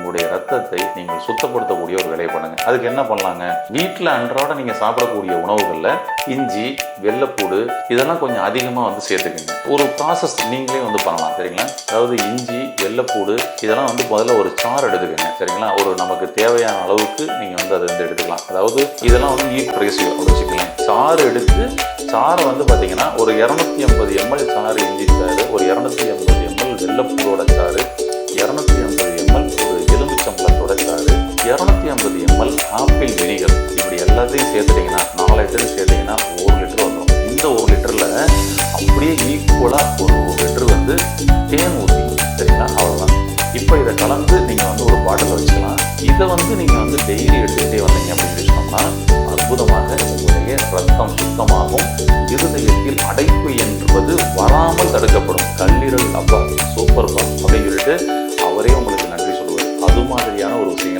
உங்களுடைய ரத்தத்தை நீங்கள் சுத்தப்படுத்தக்கூடிய ஒரு வேலையை பண்ணுங்க. அதுக்கு என்ன பண்ணலாங்க? வீட்டில் அன்றாட நீங்க சாப்பிடக்கூடிய உணவுகளில் இஞ்சி வெள்ளைப்பூடு இதெல்லாம் கொஞ்சம் அதிகமாக வந்து சேர்த்துக்கோங்க. ஒரு ப்ராசஸ் நீங்களே வந்து பண்ணலாம் சரிங்களா? அதாவது இஞ்சி வெள்ளைப்பூடு இதெல்லாம் வந்து முதல்ல ஒரு சாறு எடுத்துக்கோங்க சரிங்களா? ஒரு நமக்கு தேவையான அளவுக்கு நீங்க வந்து அதை வந்து எடுத்துக்கலாம். அதாவது இதெல்லாம் வந்து ஈட் ரேசியோ வச்சுக்கலாம் சாறு எடுத்து சாறு வந்து பார்த்தீங்கன்னா ஒரு இரநூத்தி ஐம்பது எம்எல் சாறு இஞ்சி சாறு ஒரு இரநூத்தி ஐம்பது எம்எல் வெள்ளைப்பூடோட ஐம்பது எம்எல் ஆப்பிள் வினிகர் இப்படி எல்லாத்தையும் சேர்த்துட்டிங்கன்னா நாலு லிட்டர் சேர்த்தீங்கன்னா ஒரு லிட்டர் வந்துடும். இந்த ஒரு லிட்டரில் அப்படியே ஈக்குவலாக ஒரு லிட்டர் வந்து தேன் ஊற்றி சரிங்களா? அவ்வளோதான் இப்போ இதை கலந்து நீங்கள் வந்து ஒரு பாட்டில் வச்சுக்கலாம். இதை வந்து நீங்கள் வந்து டெய்லி எடுத்துகிட்டே வந்தீங்க அப்படின்னு சொன்னோம்னா அற்புதமாக உங்களுடைய ரத்தம் சுத்தமாகும். இருதயத்தில் அடைப்பு என்பது வராமல் தடுக்கப்படும். கல்லீரல் அப்பா சூப்பர் பா அப்படின்னு சொல்லிட்டு அவரே உங்களுக்கு நன்றி சொல்லுவார். அது மாதிரியான ஒரு விஷயம்